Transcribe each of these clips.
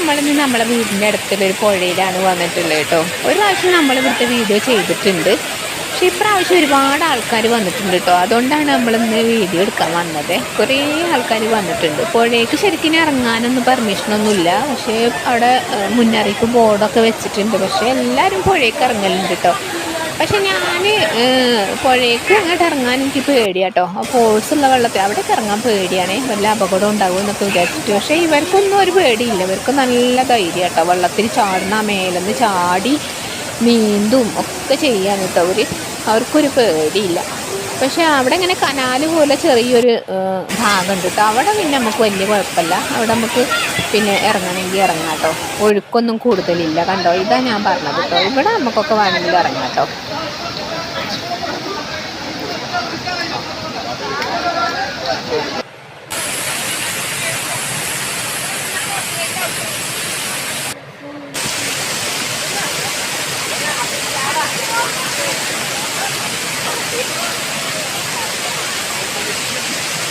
നമ്മളിന്ന് നമ്മളെ വീടിന്റെ അടുത്തുള്ള ഒരു പുഴയിലാണ് വന്നിട്ടുള്ളത് കേട്ടോ. ഒരു പ്രാവശ്യം നമ്മൾ ഇവിടുത്തെ വീഡിയോ ചെയ്തിട്ടുണ്ട്. പക്ഷെ ഇപ്രാവശ്യം ഒരുപാട് ആൾക്കാർ വന്നിട്ടുണ്ട് കേട്ടോ. അതുകൊണ്ടാണ് നമ്മൾ നമ്മളിന്ന് വീഡിയോ എടുക്കാൻ വന്നത്. കുറേ ആൾക്കാർ വന്നിട്ടുണ്ട്. പുഴയ്ക്ക് ശരിക്കും ഇറങ്ങാനൊന്നും പെർമിഷനൊന്നുമില്ല പക്ഷേ അവിടെ മുന്നറിയിപ്പ് ബോർഡൊക്കെ വെച്ചിട്ടുണ്ട്. പക്ഷേ എല്ലാവരും പുഴയ്ക്ക് ഇറങ്ങലുണ്ട് കേട്ടോ. പക്ഷെ ഞാൻ പുഴയ്ക്ക് അങ്ങോട്ട് ഇറങ്ങാൻ എനിക്ക് പേടിയാട്ടോ. ആ ഫോഴ്സ് ഉള്ള വെള്ളത്തിൽ അവിടേക്ക് ഇറങ്ങാൻ പേടിയാണ്. വല്ല അപകടം ഉണ്ടാകും എന്നൊക്കെ വിചാരിച്ചിട്ട്. പക്ഷേ ഇവർക്കൊന്നും ഒരു പേടിയില്ല. ഇവർക്ക് നല്ല ധൈര്യം കേട്ടോ വെള്ളത്തിൽ ചാടുന്ന മേലെന്ന് ചാടി നീന്തും ഒക്കെ ചെയ്യാൻ കേട്ടോ അവർ അവർക്കൊരു പേടിയില്ല. പക്ഷെ അവിടെ ഇങ്ങനെ കനാൽ പോലെ ചെറിയൊരു ഭാഗമുണ്ട് കേട്ടോ അവിടെ പിന്നെ നമുക്ക് വലിയ കുഴപ്പമില്ല. അവിടെ നമുക്ക് പിന്നെ ഇറങ്ങണമെങ്കിൽ ഇറങ്ങാം കേട്ടോ ഒഴുക്കൊന്നും കൂടുതലില്ല. കണ്ടോ? ഇതാ ഞാൻ പറഞ്ഞത് കേട്ടോ ഇവിടെ നമുക്കൊക്കെ വേണമെങ്കിൽ ഇറങ്ങാം കേട്ടോ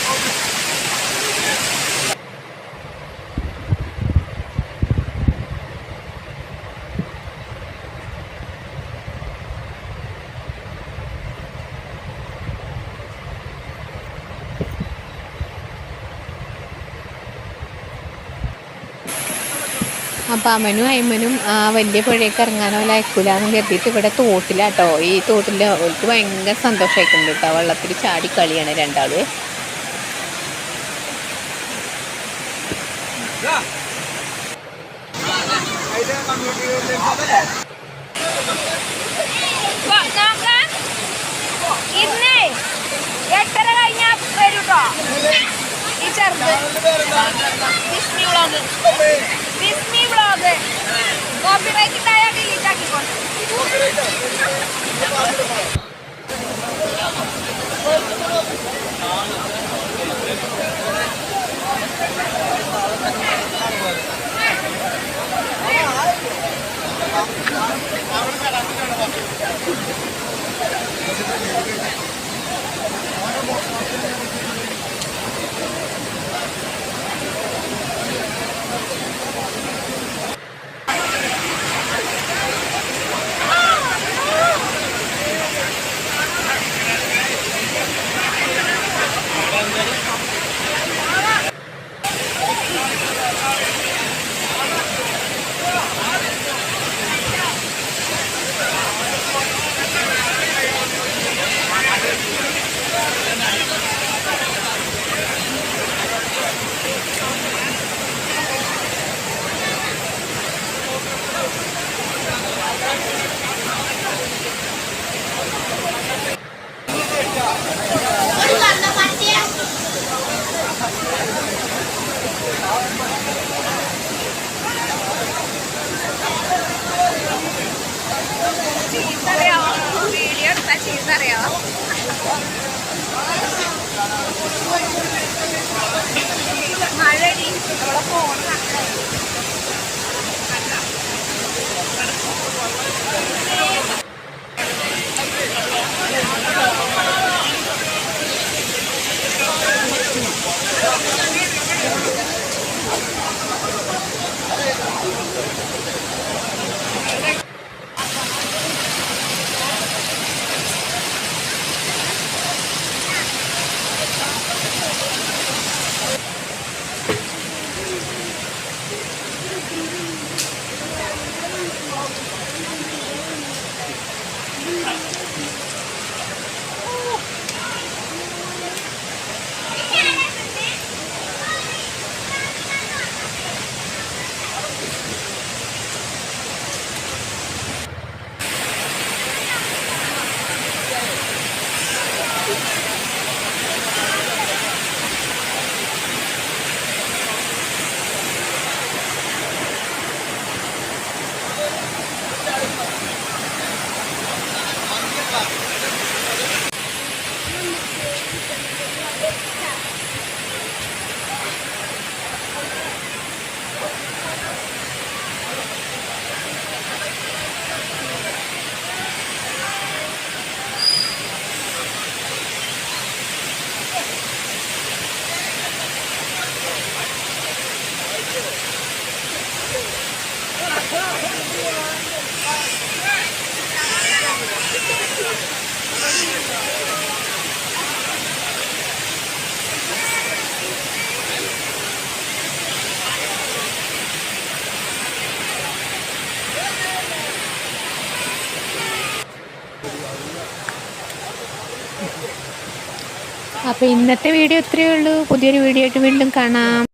Obrigado. അപ്പം അമ്മനും അയ്മനും ആ വലിയ പുഴയൊക്കെ ഇറങ്ങാനോ അയക്കൂലെന്ന് കരുതിയിട്ട് ഇവിടെ തോട്ടിലാട്ടോ. ഈ തോട്ടിൽ അവർക്ക് ഭയങ്കര സന്തോഷമായിട്ടുണ്ട് കേട്ടോ വെള്ളത്തിൽ ചാടി കളിയാണ് രണ്ടാൾ ഇന്നേ ਝਰਦੇ Bismi vlog Bismi vlog copyright कितना आया कि लीजा की कौन कॉपीराइट เราละโกนหลักเลย അപ്പോൾ ഇന്നത്തെ വീഡിയോ ഇത്രയേ ഉള്ളൂ. പുതിയൊരു വീഡിയോ ആയിട്ട് വീണ്ടും കാണാം.